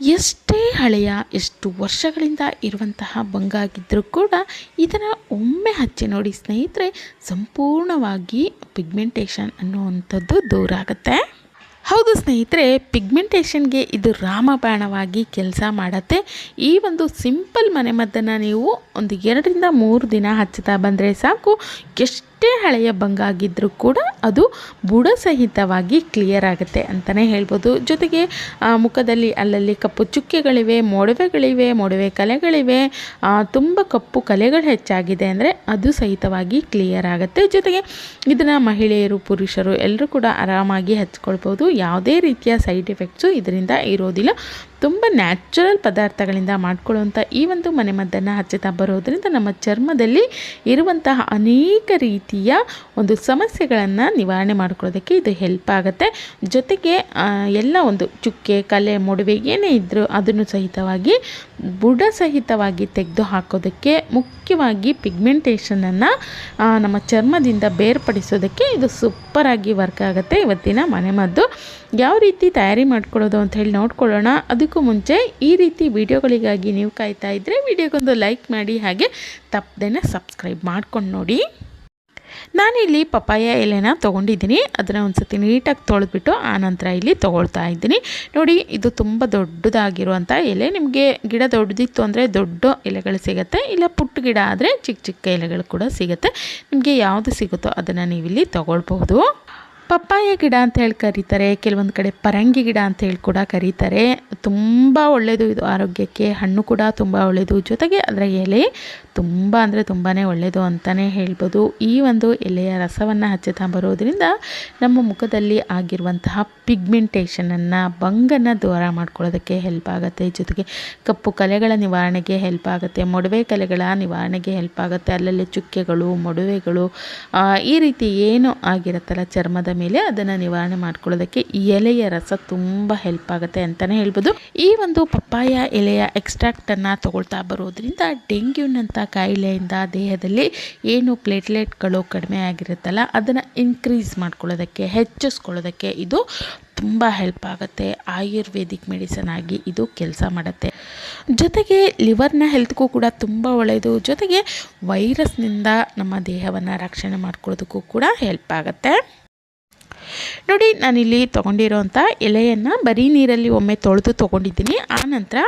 ಎಷ್ಟೇ ಹಳೆಯ, ಎಷ್ಟು ವರ್ಷಗಳಿಂದ ಇರುವಂತಹ ಬಂಗಾಗಿದ್ದರೂ ಕೂಡ ಇದನ್ನು ಒಮ್ಮೆ ಹಚ್ಚಿ ನೋಡಿ ಸ್ನೇಹಿತರೆ, ಸಂಪೂರ್ಣವಾಗಿ ಪಿಗ್ಮೆಂಟೇಷನ್ ಅನ್ನುವಂಥದ್ದು ದೂರ ಆಗುತ್ತೆ ಹೌದು ಸ್ನೇಹಿತರೆ ಪಿಗ್ಮೆಂಟೇಷನ್ಗೆ ಇದು ರಾಮಬಾಣವಾಗಿ ಕೆಲಸ ಮಾಡುತ್ತೆ. ಈ ಒಂದು ಸಿಂಪಲ್ ಮನೆಮದ್ದನ್ನು ನೀವು ಒಂದು ಎರಡರಿಂದ ಮೂರು ದಿನ ಹಚ್ಚುತ್ತಾ ಬಂದರೆ ಸಾಕು. ಎಷ್ಟೇ ಹಳೆಯ ಬಂಗಾಗಿದ್ದರೂ ಕೂಡ ಅದು ಬುಡ ಸಹಿತವಾಗಿ ಕ್ಲಿಯರ್ ಆಗುತ್ತೆ ಅಂತಲೇ ಹೇಳ್ಬೋದು. ಜೊತೆಗೆ ಮುಖದಲ್ಲಿ ಅಲ್ಲಲ್ಲಿ ಕಪ್ಪು ಚುಕ್ಕೆಗಳಿವೆ, ಮೊಡವೆಗಳಿವೆ, ಮೊಡವೆ ಕಲೆಗಳಿವೆ ತುಂಬ ಕಪ್ಪು ಕಲೆಗಳು ಹೆಚ್ಚಾಗಿದೆ ಅಂದರೆ ಅದು ಸಹಿತವಾಗಿ ಕ್ಲಿಯರ್ ಆಗುತ್ತೆ. ಜೊತೆಗೆ ಇದನ್ನು ಮಹಿಳೆಯರು, ಪುರುಷರು ಎಲ್ಲರೂ ಕೂಡ ಆರಾಮಾಗಿ ಹಚ್ಕೊಳ್ಬೋದು. ಯಾವುದೇ ರೀತಿಯ ಸೈಡ್ ಎಫೆಕ್ಟ್ಸು ಇದರಿಂದ ಇರೋದಿಲ್ಲ. ತುಂಬ ನ್ಯಾಚುರಲ್ ಪದಾರ್ಥಗಳಿಂದ ಮಾಡ್ಕೊಳ್ಳುವಂಥ ಈ ಒಂದು ಮನೆಮದ್ದನ್ನು ಹಚ್ಚುತ್ತಾ ಬರೋದರಿಂದ ನಮ್ಮ ಚರ್ಮದಲ್ಲಿ ಇರುವಂತಹ ಅನೇಕ ರೀತಿಯ ಒಂದು ಸಮಸ್ಯೆಗಳನ್ನು ನಿವಾರಣೆ ಮಾಡ್ಕೊಳ್ಳೋದಕ್ಕೆ ಇದು ಹೆಲ್ಪ್ ಆಗುತ್ತೆ. ಜೊತೆಗೆ ಎಲ್ಲ ಒಂದು ಚುಕ್ಕೆ, ಕಲೆ, ಮೊಡವೆ ಏನೇ ಇದ್ದರೂ ಅದನ್ನು ಸಹಿತವಾಗಿ ಬುಡ ಸಹಿತವಾಗಿ ತೆಗೆದು ಹಾಕೋದಕ್ಕೆ ಮುಖ್ಯವಾಗಿ ಪಿಗ್ಮೆಂಟೇಷನನ್ನು ನಮ್ಮ ಚರ್ಮದಿಂದ ಬೇರ್ಪಡಿಸೋದಕ್ಕೆ ಇದು ಸೂಪರಾಗಿ ವರ್ಕ್ ಆಗುತ್ತೆ. ಇವತ್ತಿನ ಮನೆಮದ್ದು ಯಾವ ರೀತಿ ತಯಾರಿ ಮಾಡ್ಕೊಳ್ಳೋದು ಅಂತ ಹೇಳಿ ನೋಡ್ಕೊಳ್ಳೋಣ. ಅದಕ್ಕೂ ಮುಂಚೆ ಈ ರೀತಿ ವಿಡಿಯೋಗಳಿಗಾಗಿ ನೀವು ಕಾಯ್ತಾ ಇದ್ದರೆ ವಿಡಿಯೋಗೊಂದು ಲೈಕ್ ಮಾಡಿ ಹಾಗೆ ತಪ್ಪದೇನೆ ಸಬ್ಸ್ಕ್ರೈಬ್ ಮಾಡ್ಕೊಂಡು ನೋಡಿ. ನಾನಿಲ್ಲಿ ಪಪ್ಪಾಯ ಎಲೆನ ತೊಗೊಂಡಿದ್ದೀನಿ. ಅದನ್ನು ಒಂದು ಸತಿ ನೀಟಾಗಿ ತೊಳೆದ್ಬಿಟ್ಟು ಆನಂತರ ಇಲ್ಲಿ ತೊಗೊಳ್ತಾ ಇದ್ದೀನಿ. ನೋಡಿ, ಇದು ತುಂಬ ದೊಡ್ಡದಾಗಿರುವಂಥ ಎಲೆ. ನಿಮಗೆ ಗಿಡ ದೊಡ್ಡದಿತ್ತು ಅಂದರೆ ದೊಡ್ಡ ಎಲೆಗಳು ಸಿಗುತ್ತೆ. ಇಲ್ಲ ಪುಟ್ಟ ಗಿಡ ಆದರೆ ಚಿಕ್ಕ ಚಿಕ್ಕ ಎಲೆಗಳು ಕೂಡ ಸಿಗುತ್ತೆ. ನಿಮಗೆ ಯಾವುದು ಸಿಗುತ್ತೋ ಅದನ್ನು ನೀವಿಲ್ಲಿ ತೊಗೊಳ್ಬಹುದು. ಪಪ್ಪಾಯ ಗಿಡ ಅಂತ ಹೇಳಿ ಕರೀತಾರೆ, ಕೆಲವೊಂದು ಕಡೆ ಪರಂಗಿ ಗಿಡ ಅಂತ ಹೇಳಿ ಕೂಡ ಕರೀತಾರೆ. ತುಂಬ ಒಳ್ಳೆಯದು ಇದು ಆರೋಗ್ಯಕ್ಕೆ, ಹಣ್ಣು ಕೂಡ ತುಂಬ ಒಳ್ಳೆಯದು ಜೊತೆಗೆ ಅದರ ಎಲೆ ತುಂಬ ಅಂದರೆ ತುಂಬಾ ಒಳ್ಳೆಯದು ಅಂತಲೇ ಹೇಳ್ಬೋದು. ಈ ಒಂದು ಎಲೆಯ ರಸವನ್ನು ಹಚ್ಚುತ್ತಾ ಬರೋದರಿಂದ ನಮ್ಮ ಮುಖದಲ್ಲಿ ಆಗಿರುವಂತಹ ಪಿಗ್ಮೆಂಟೇಷನನ್ನು ಬಂಗನ್ನು ದೂರ ಮಾಡ್ಕೊಳ್ಳೋದಕ್ಕೆ ಹೆಲ್ಪ್ ಆಗುತ್ತೆ. ಜೊತೆಗೆ ಕಪ್ಪು ಕಲೆಗಳ ನಿವಾರಣೆಗೆ ಹೆಲ್ಪ್ ಆಗುತ್ತೆ. ಮೊಡವೆ ಕಲೆಗಳ ನಿವಾರಣೆಗೆ ಹೆಲ್ಪ್ ಆಗುತ್ತೆ. ಅಲ್ಲಲ್ಲಿ ಚುಕ್ಕೆಗಳು, ಮೊಡವೆಗಳು ಈ ರೀತಿ ಏನು ಆಗಿರುತ್ತಲ್ಲ ಚರ್ಮದ ಮೇಲೆ ಅದನ್ನು ನಿವಾರಣೆ ಮಾಡ್ಕೊಳ್ಳೋದಕ್ಕೆ ಎಲೆಯ ರಸ ತುಂಬ ಹೆಲ್ಪ್ ಆಗುತ್ತೆ ಅಂತಲೇ ಹೇಳ್ಬೋದು. ಈ ಒಂದು ಪಪ್ಪಾಯ ಎಲೆಯ ಎಕ್ಸ್ಟ್ರಾಕ್ಟನ್ನು ತಗೊಳ್ತಾ ಬರೋದ್ರಿಂದ ಡೆಂಗ್ಯೂನಂಥ ಕಾಯಿಲೆಯಿಂದ ದೇಹದಲ್ಲಿ ಏನು ಪ್ಲೇಟ್ಲೆಟ್ಗಳು ಕಡಿಮೆ ಆಗಿರುತ್ತಲ್ಲ, ಅದನ್ನು ಇನ್ಕ್ರೀಸ್ ಮಾಡ್ಕೊಳ್ಳೋದಕ್ಕೆ, ಹೆಚ್ಚಿಸ್ಕೊಳ್ಳೋದಕ್ಕೆ ಇದು ತುಂಬ ಹೆಲ್ಪ್ ಆಗುತ್ತೆ. ಆಯುರ್ವೇದಿಕ್ ಮೆಡಿಸನ್ ಆಗಿ ಇದು ಕೆಲಸ ಮಾಡುತ್ತೆ. ಜೊತೆಗೆ ಲಿವರ್ನ ಹೆಲ್ತ್ಗೂ ಕೂಡ ತುಂಬ ಒಳ್ಳೆಯದು ಜೊತೆಗೆ ವೈರಸ್ನಿಂದ ನಮ್ಮ ದೇಹವನ್ನು ರಕ್ಷಣೆ ಮಾಡ್ಕೊಳ್ಳೋದಕ್ಕೂ ಕೂಡ ಹೆಲ್ಪ್ ಆಗುತ್ತೆ. ನೋಡಿ, ನಾನಿಲ್ಲಿ ತೊಗೊಂಡಿರೋಂಥ ಎಲೆಯನ್ನು ಬರೀ ನೀರಲ್ಲಿ ಒಮ್ಮೆ ತೊಳೆದು ತೊಗೊಂಡಿದ್ದೀನಿ. ಆನಂತರ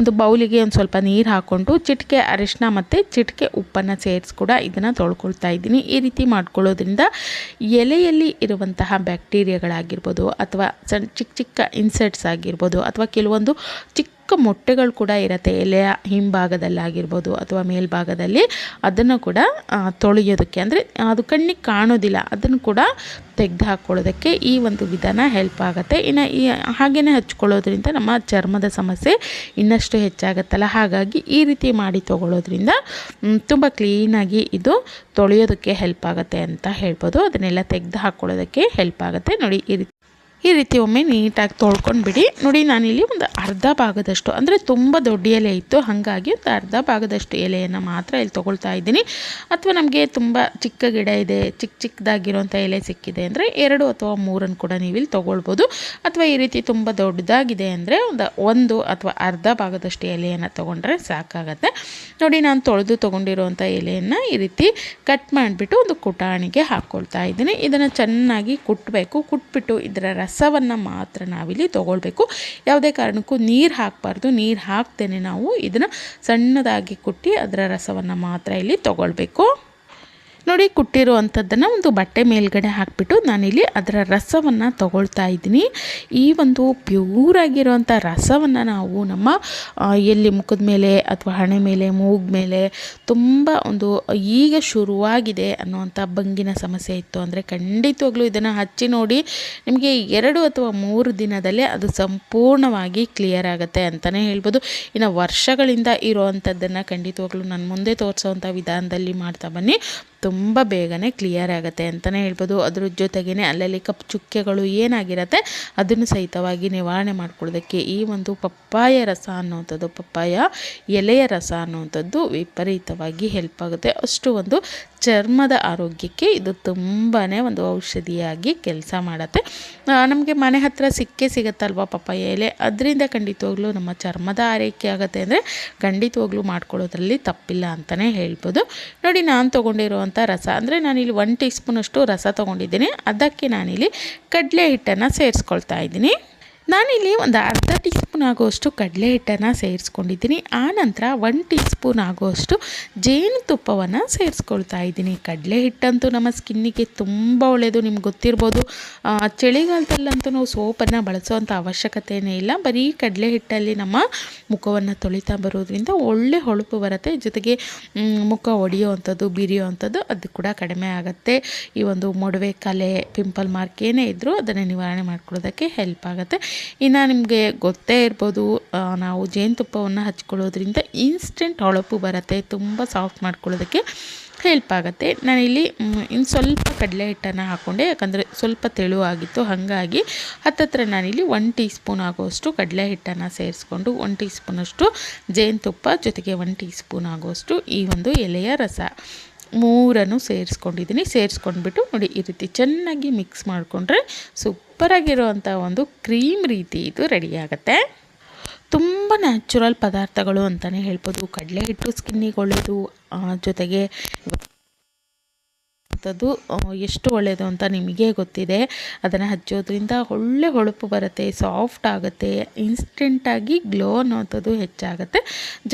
ಒಂದು ಬೌಲಿಗೆ ಒಂದು ಸ್ವಲ್ಪ ನೀರು ಹಾಕ್ಕೊಂಡು ಚಿಟಿಕೆ ಅರಿಶಿನ ಮತ್ತು ಚಿಟಿಕೆ ಉಪ್ಪನ್ನು ಸೇರಿಸಿ ಕೂಡ ಇದನ್ನು ತೊಳ್ಕೊಳ್ತಾ ಇದ್ದೀನಿ. ಈ ರೀತಿ ಮಾಡ್ಕೊಳ್ಳೋದ್ರಿಂದ ಎಲೆಯಲ್ಲಿ ಇರುವಂತಹ ಬ್ಯಾಕ್ಟೀರಿಯಾಗಳಾಗಿರ್ಬೋದು ಅಥವಾ ಸಣ್ಣ ಚಿಕ್ಕ ಚಿಕ್ಕ ಇನ್ಸೆಟ್ಸ್ ಆಗಿರ್ಬೋದು ಅಥವಾ ಕೆಲವೊಂದು ಚಿಕ್ಕ ಮೊಟ್ಟೆಗಳು ಕೂಡ ಇರುತ್ತೆ. ಎಲೆಯ ಹಿಂಭಾಗದಲ್ಲಾಗಿರ್ಬೋದು ಅಥವಾ ಮೇಲ್ಭಾಗದಲ್ಲಿ ಅದನ್ನು ಕೂಡ ತೊಳೆಯೋದಕ್ಕೆ. ಅಂದರೆ ಅದು ಕಣ್ಣಿಗೆ ಕಾಣೋದಿಲ್ಲ. ಅದನ್ನು ಕೂಡ ತೆಗೆದು ಹಾಕ್ಕೊಳ್ಳೋದಕ್ಕೆ ಈ ಒಂದು ವಿಧಾನ ಹೆಲ್ಪ್ ಆಗುತ್ತೆ. ಇನ್ನು ಈ ಹಾಗೆಯೇ ಹಚ್ಕೊಳ್ಳೋದ್ರಿಂದ ನಮ್ಮ ಚರ್ಮದ ಸಮಸ್ಯೆ ಇನ್ನಷ್ಟು ಹೆಚ್ಚಾಗುತ್ತಲ್ಲ. ಹಾಗಾಗಿ ಈ ರೀತಿ ಮಾಡಿ ತೊಗೊಳ್ಳೋದ್ರಿಂದ ತುಂಬ ಕ್ಲೀನಾಗಿ ಇದು ತೊಳೆಯೋದಕ್ಕೆ ಹೆಲ್ಪ್ ಆಗುತ್ತೆ ಅಂತ ಹೇಳ್ಬೋದು. ಅದನ್ನೆಲ್ಲ ತೆಗೆದು ಹಾಕ್ಕೊಳ್ಳೋದಕ್ಕೆ ಹೆಲ್ಪ್ ಆಗುತ್ತೆ. ನೋಡಿ ಈ ರೀತಿ ಈ ರೀತಿ ಒಮ್ಮೆ ನೀಟಾಗಿ ತೊಳ್ಕೊಂಡು ಬಿಡಿ ನೋಡಿ, ನಾನಿಲ್ಲಿ ಒಂದು ಅರ್ಧ ಭಾಗದಷ್ಟು, ಅಂದರೆ ತುಂಬ ದೊಡ್ಡ ಎಲೆ ಇತ್ತು. ಹಾಗಾಗಿ ಒಂದು ಅರ್ಧ ಭಾಗದಷ್ಟು ಎಲೆಯನ್ನು ಮಾತ್ರ ಇಲ್ಲಿ ತೊಗೊಳ್ತಾ ಇದ್ದೀನಿ. ಅಥವಾ ನಮಗೆ ತುಂಬ ಚಿಕ್ಕ ಗಿಡ ಇದೆ ಚಿಕ್ಕ ಚಿಕ್ಕದಾಗಿರೋಂಥ ಎಲೆ ಸಿಕ್ಕಿದೆ ಅಂದರೆ ಎರಡು ಅಥವಾ ಮೂರನ್ನು ಕೂಡ ನೀವು ಇಲ್ಲಿ ತೊಗೊಳ್ಬೋದು. ಅಥವಾ ಈ ರೀತಿ ತುಂಬ ದೊಡ್ಡದಾಗಿದೆ ಅಂದರೆ ಒಂದು ಒಂದು ಅಥವಾ ಅರ್ಧ ಭಾಗದಷ್ಟು ಎಲೆಯನ್ನು ತೊಗೊಂಡ್ರೆ ಸಾಕಾಗತ್ತೆ. ನೋಡಿ, ನಾನು ತೊಳೆದು ತೊಗೊಂಡಿರುವಂಥ ಎಲೆಯನ್ನು ಈ ರೀತಿ ಕಟ್ ಮಾಡಿಬಿಟ್ಟು ಒಂದು ಕುಟಾಣಿಗೆ ಹಾಕ್ಕೊಳ್ತಾ ಇದ್ದೀನಿ. ಇದನ್ನು ಚೆನ್ನಾಗಿ ಕುಟ್ಟಬೇಕು ಕುಟ್ಬಿಟ್ಟು ಇದರ ರಸವನ್ನು ಮಾತ್ರ ನಾವಿಲ್ಲಿ ತೊಗೊಳ್ಬೇಕು. ಯಾವುದೇ ಕಾರಣಕ್ಕೂ ನೀರು ಹಾಕಬಾರ್ದು. ನೀರು ಹಾಕ್ತೇನೆ ನಾವು. ಇದನ್ನು ಸಣ್ಣದಾಗಿ ಕುಟ್ಟಿ ಅದರ ರಸವನ್ನು ಮಾತ್ರ ಇಲ್ಲಿ ತೊಗೊಳ್ಬೇಕು. ನೋಡಿ, ಕುಟ್ಟಿರುವಂಥದ್ದನ್ನು ಒಂದು ಬಟ್ಟೆ ಮೇಲ್ಗಡೆ ಹಾಕಿಬಿಟ್ಟು ನಾನಿಲ್ಲಿ ಅದರ ರಸವನ್ನು ತಗೊಳ್ತಾ ಇದ್ದೀನಿ. ಈ ಒಂದು ಪ್ಯೂರ್ ಆಗಿರೋವಂಥ ರಸವನ್ನು ನಾವು ನಮ್ಮ ಎಲ್ಲಿ ಮುಖದ ಮೇಲೆ ಅಥವಾ ಹಣೆ ಮೇಲೆ, ಮೂಗ್ ಮೇಲೆ ತುಂಬ ಒಂದು, ಈಗ ಶುರುವಾಗಿದೆ ಅನ್ನುವಂಥ ಬಂಗಿನ ಸಮಸ್ಯೆ ಇತ್ತು ಅಂದರೆ ಖಂಡಿತವಾಗ್ಲೂ ಇದನ್ನು ಹಚ್ಚಿ ನೋಡಿ ನಿಮಗೆ ಎರಡು ಅಥವಾ ಮೂರು ದಿನದಲ್ಲೇ ಅದು ಸಂಪೂರ್ಣವಾಗಿ ಕ್ಲಿಯರ್ ಆಗುತ್ತೆ ಅಂತಲೇ ಹೇಳ್ಬೋದು. ಇನ್ನು ವರ್ಷಗಳಿಂದ ಇರೋವಂಥದ್ದನ್ನು ಖಂಡಿತವಾಗ್ಲೂ ನಾನು ಮುಂದೆ ತೋರಿಸೋವಂಥ ವಿಧಾನದಲ್ಲಿ ಮಾಡ್ತಾ ಬನ್ನಿ. ತುಂಬ ಬೇಗನೆ ಕ್ಲಿಯರ್ ಆಗುತ್ತೆ ಅಂತಲೇ ಹೇಳ್ಬೋದು. ಅದ್ರ ಜೊತೆಗೇ ಅಲ್ಲಲ್ಲಿ ಕಪ್ಪು ಚುಕ್ಕೆಗಳು ಏನಾಗಿರುತ್ತೆ, ಅದನ್ನು ಸಹಿತವಾಗಿ ನಿವಾರಣೆ ಮಾಡ್ಕೊಳ್ಳೋದಕ್ಕೆ ಈ ಒಂದು ಪಪ್ಪಾಯ ರಸ ಅನ್ನುವಂಥದ್ದು, ಪಪ್ಪಾಯ ಎಲೆಯ ರಸ ಅನ್ನುವಂಥದ್ದು ವಿಪರೀತವಾಗಿ ಹೆಲ್ಪ್ ಆಗುತ್ತೆ. ಅಷ್ಟು ಒಂದು ಚರ್ಮದ ಆರೋಗ್ಯಕ್ಕೆ ಇದು ತುಂಬಾ ಒಂದು ಔಷಧಿಯಾಗಿ ಕೆಲಸ ಮಾಡುತ್ತೆ. ನಮಗೆ ಮನೆ ಹತ್ತಿರ ಸಿಕ್ಕೇ ಸಿಗುತ್ತಲ್ವ ಪಪ್ಪಾಯ ಎಲೆ? ಅದರಿಂದ ಖಂಡಿತವಾಗ್ಲೂ ನಮ್ಮ ಚರ್ಮದ ಆರೈಕೆ ಆಗುತ್ತೆ ಅಂದರೆ ಖಂಡಿತವಾಗ್ಲೂ ಮಾಡ್ಕೊಳ್ಳೋದ್ರಲ್ಲಿ ತಪ್ಪಿಲ್ಲ ಅಂತಲೇ ಹೇಳ್ಬೋದು. ನೋಡಿ, ನಾನು ತೊಗೊಂಡಿರುವಂಥ ರಸ, ಅಂದರೆ ನಾನಿಲ್ಲಿ ಒನ್ ಟೀ ಸ್ಪೂನಷ್ಟು ರಸ ತೊಗೊಂಡಿದ್ದೀನಿ. ಅದಕ್ಕೆ ನಾನಿಲ್ಲಿ ಕಡಲೆ ಹಿಟ್ಟನ್ನು ಸೇರಿಸ್ಕೊಳ್ತಾ ಇದ್ದೀನಿ. ನಾನಿಲ್ಲಿ ಒಂದು ಅರ್ಧ ಟೀ ಸ್ಪೂನ್ ಆಗುವಷ್ಟು ಕಡಲೆ ಹಿಟ್ಟನ್ನು ಸೇರಿಸ್ಕೊಂಡಿದ್ದೀನಿ. ಆನಂತರ ಒನ್ ಟೀ ಸ್ಪೂನ್ ಆಗುವಷ್ಟು ಜೇನುತುಪ್ಪವನ್ನು ಸೇರಿಸ್ಕೊಳ್ತಾ ಇದ್ದೀನಿ. ಕಡಲೆ ಹಿಟ್ಟಂತೂ ನಮ್ಮ ಸ್ಕಿನ್ನಿಗೆ ತುಂಬ ಒಳ್ಳೆಯದು ನಿಮ್ಗೆ ಗೊತ್ತಿರ್ಬೋದು. ಚಳಿಗಾಲದಲ್ಲಂತೂ ನಾವು ಸೋಪನ್ನು ಬಳಸುವಂಥ ಅವಶ್ಯಕತೆಯೇ ಇಲ್ಲ. ಬರೀ ಕಡಲೆ ಹಿಟ್ಟಲ್ಲಿ ನಮ್ಮ ಮುಖವನ್ನು ತೊಳಿತಾ ಬರೋದ್ರಿಂದ ಒಳ್ಳೆ ಹೊಳಪು ಬರುತ್ತೆ. ಜೊತೆಗೆ ಮುಖ ಒಡೆಯುವಂಥದ್ದು, ಬಿರಿಯುವಂಥದ್ದು ಅದು ಕೂಡ ಕಡಿಮೆ ಆಗುತ್ತೆ. ಈ ಒಂದು ಮೊಡವೆ ಕಲೆ, ಪಿಂಪಲ್ ಮಾರ್ಕ್ ಏನೇ ಇದ್ದರೂ ಅದನ್ನು ನಿವಾರಣೆ ಮಾಡ್ಕೊಳ್ಳೋದಕ್ಕೆ ಹೆಲ್ಪ್ ಆಗುತ್ತೆ. ಇನ್ನು ನಿಮಗೆ ಗೊತ್ತೇ ಇರ್ಬೋದು ನಾವು ಜೇನುತುಪ್ಪವನ್ನು ಹಚ್ಕೊಳ್ಳೋದ್ರಿಂದ ಇನ್ಸ್ಟೆಂಟ್ ಹೊಳಪು ಬರುತ್ತೆ, ತುಂಬ ಸಾಫ್ಟ್ ಮಾಡ್ಕೊಳ್ಳೋದಕ್ಕೆ ಹೆಲ್ಪ್ ಆಗುತ್ತೆ. ನಾನಿಲ್ಲಿ ಇನ್ನು ಸ್ವಲ್ಪ ಕಡಲೆ ಹಿಟ್ಟನ್ನು ಹಾಕ್ಕೊಂಡೆ ಯಾಕಂದರೆ ಸ್ವಲ್ಪ ತೆಳುವಾಗಿತ್ತು ಹಾಗಾಗಿ ಹತ್ತತ್ರ ನಾನಿಲ್ಲಿ ಒನ್ ಟೀ ಸ್ಪೂನ್ ಆಗೋಷ್ಟು ಕಡಲೆ ಹಿಟ್ಟನ್ನು ಸೇರಿಸ್ಕೊಂಡು ಒನ್ ಟೀ ಸ್ಪೂನಷ್ಟು ಜೇನುತುಪ್ಪ, ಜೊತೆಗೆ ಒನ್ ಟೀ ಸ್ಪೂನ್ ಆಗೋಷ್ಟು ಈ ಒಂದು ಎಲೆಯ ರಸ ಮೂರನ್ನು ಸೇರಿಸ್ಕೊಂಡಿದ್ದೀನಿ. ಸೇರಿಸ್ಕೊಂಡ್ಬಿಟ್ಟು ನೋಡಿ ಈ ರೀತಿ ಚೆನ್ನಾಗಿ ಮಿಕ್ಸ್ ಮಾಡಿಕೊಂಡ್ರೆ ಸೂಪರಾಗಿರುವಂಥ ಒಂದು ಕ್ರೀಮ್ ರೀತಿ ಇದು ರೆಡಿಯಾಗುತ್ತೆ ತುಂಬ ನ್ಯಾಚುರಲ್ ಪದಾರ್ಥಗಳು ಅಂತಲೇ ಹೇಳ್ಬೋದು. ಕಡಲೆ ಹಿಟ್ಟು ಸ್ಕಿನ್ನಿಗೆ ಒಳ್ಳೆಯದು ಜೊತೆಗೆ ಅಂಥದ್ದು ಎಷ್ಟು ಒಳ್ಳೆಯದು ಅಂತ ನಿಮಗೆ ಗೊತ್ತಿದೆ. ಅದನ್ನು ಹಚ್ಚೋದ್ರಿಂದ ಒಳ್ಳೆ ಹೊಳಪು ಬರುತ್ತೆ, ಸಾಫ್ಟ್ ಆಗುತ್ತೆ ಇನ್ಸ್ಟೆಂಟಾಗಿ ಗ್ಲೋ ಅನ್ನೋವಂಥದ್ದು ಹೆಚ್ಚಾಗುತ್ತೆ.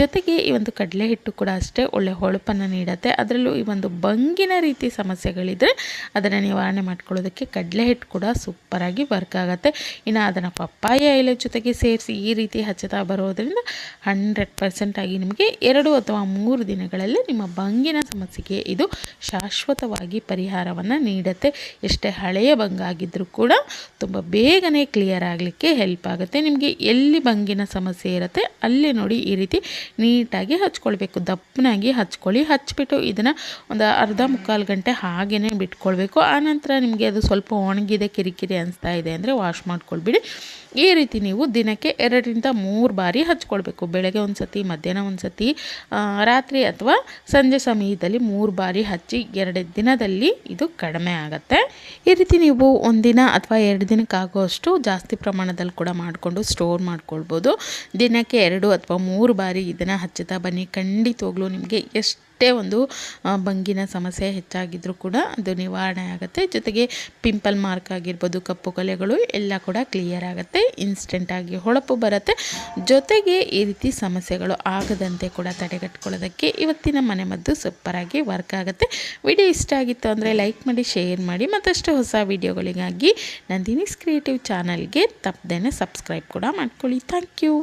ಜೊತೆಗೆ ಈ ಒಂದು ಕಡಲೆ ಹಿಟ್ಟು ಕೂಡ ಅಷ್ಟೇ ಒಳ್ಳೆ ಹೊಳಪನ್ನು ನೀಡುತ್ತೆ. ಅದರಲ್ಲೂ ಈ ಒಂದು ಬಂಗಿನ ರೀತಿ ಸಮಸ್ಯೆಗಳಿದ್ದರೆ ಅದನ್ನು ನಿವಾರಣೆ ಮಾಡ್ಕೊಳ್ಳೋದಕ್ಕೆ ಕಡಲೆ ಹಿಟ್ಟು ಕೂಡ ಸೂಪರಾಗಿ ವರ್ಕ್ ಆಗುತ್ತೆ. ಇನ್ನು ಅದನ್ನು ಪಪ್ಪಾಯ ಎಲೆ ಜೊತೆಗೆ ಸೇರಿಸಿ ಈ ರೀತಿ ಹಚ್ಚುತ್ತಾ ಬರೋದರಿಂದ ಹಂಡ್ರೆಡ್ ಪರ್ಸೆಂಟಾಗಿ ನಿಮಗೆ ಎರಡು ಅಥವಾ ಮೂರು ದಿನಗಳಲ್ಲಿ ನಿಮ್ಮ ಬಂಗಿನ ಸಮಸ್ಯೆಗೆ ಇದು ಶಾಶ್ವತವಾಗಿ ಪರಿಹಾರವನ್ನು ನೀಡುತ್ತೆ. ಎಷ್ಟೇ ಹಳೆಯ ಬಂಗಾಗಿದ್ದರೂ ಕೂಡ ತುಂಬ ಬೇಗನೆ ಕ್ಲಿಯರ್ ಆಗಲಿಕ್ಕೆ ಹೆಲ್ಪ್ ಆಗುತ್ತೆ. ನಿಮಗೆ ಎಲ್ಲಿ ಬಂಗಿನ ಸಮಸ್ಯೆ ಇರುತ್ತೆ ಅಲ್ಲಿ ನೋಡಿ ಈ ರೀತಿ ನೀಟಾಗಿ ಹಚ್ಕೊಳ್ಬೇಕು. ದಪ್ಪನಾಗಿ ಹಚ್ಕೊಳ್ಳಿ. ಹಚ್ಬಿಟ್ಟು ಇದನ್ನು ಒಂದು ಅರ್ಧ ಮುಕ್ಕಾಲು ಗಂಟೆ ಹಾಗೇ ಬಿಟ್ಕೊಳ್ಬೇಕು. ಆನಂತರ ನಿಮಗೆ ಅದು ಸ್ವಲ್ಪ ಒಣಗಿದೆ, ಕಿರಿಕಿರಿ ಅನಿಸ್ತಾ ಇದೆ ಅಂದರೆ ವಾಶ್ ಮಾಡ್ಕೊಳ್ಬಿಡಿ. ಈ ರೀತಿ ನೀವು ದಿನಕ್ಕೆ ಎರಡರಿಂದ ಮೂರು ಬಾರಿ ಹಚ್ಕೊಳ್ಬೇಕು. ಬೆಳಗ್ಗೆ ಒಂದು ಸತಿ ಮಧ್ಯಾಹ್ನ ಒಂದು ಸತಿ ರಾತ್ರಿ ಅಥವಾ ಸಂಜೆ ಸಮಯದಲ್ಲಿ ಮೂರು ಬಾರಿ ಹಚ್ಚಿ ಎರಡು ದಿನದಲ್ಲಿ ಇದು ಕಡಿಮೆ ಆಗುತ್ತೆ. ಈ ರೀತಿ ನೀವು ಒಂದಿನ ಅಥವಾ ಎರಡು ದಿನಕ್ಕಾಗುವಷ್ಟು ಜಾಸ್ತಿ ಪ್ರಮಾಣದಲ್ಲಿ ಕೂಡ ಮಾಡಿಕೊಂಡು ಸ್ಟೋರ್ ಮಾಡ್ಕೊಳ್ಬೋದು. ದಿನಕ್ಕೆ ಎರಡು ಅಥವಾ ಮೂರು ಬಾರಿ ಇದನ್ನು ಹಚ್ಚುತ್ತಾ ಬನ್ನಿ. ಖಂಡಿತವಾಗ್ಲೂ ನಿಮಗೆ ಎಷ್ಟು ಎಷ್ಟೇ ಒಂದು ಬಂಗಿನ ಸಮಸ್ಯೆ ಹೆಚ್ಚಾಗಿದ್ದರೂ ಕೂಡ ಅದು ನಿವಾರಣೆ ಆಗುತ್ತೆ. ಜೊತೆಗೆ ಪಿಂಪಲ್ ಮಾರ್ಕ್ ಆಗಿರ್ಬೋದು, ಕಪ್ಪು ಕಲೆಗಳು ಎಲ್ಲ ಕೂಡ ಕ್ಲಿಯರ್ ಆಗುತ್ತೆ ಇನ್ಸ್ಟೆಂಟಾಗಿ ಹೊಳಪು ಬರುತ್ತೆ. ಜೊತೆಗೆ ಈ ರೀತಿ ಸಮಸ್ಯೆಗಳು ಆಗದಂತೆ ಕೂಡ ತಡೆಗಟ್ಕೊಳ್ಳೋದಕ್ಕೆ ಇವತ್ತಿನ ಮನೆ ಮದ್ದು ಸೂಪರಾಗಿ ವರ್ಕ್ ಆಗುತ್ತೆ. ವಿಡಿಯೋ ಇಷ್ಟ ಆಗಿತ್ತು ಅಂದರೆ ಲೈಕ್ ಮಾಡಿ ಶೇರ್ ಮಾಡಿ, ಮತ್ತಷ್ಟು ಹೊಸ ವಿಡಿಯೋಗಳಿಗಾಗಿ ನಂದಿನಿಸ್ ಕ್ರಿಯೇಟಿವ್ ಚಾನಲ್ಗೆ ತಪ್ಪದೇ ಸಬ್ಸ್ಕ್ರೈಬ್ ಕೂಡ ಮಾಡ್ಕೊಳ್ಳಿ. Thank you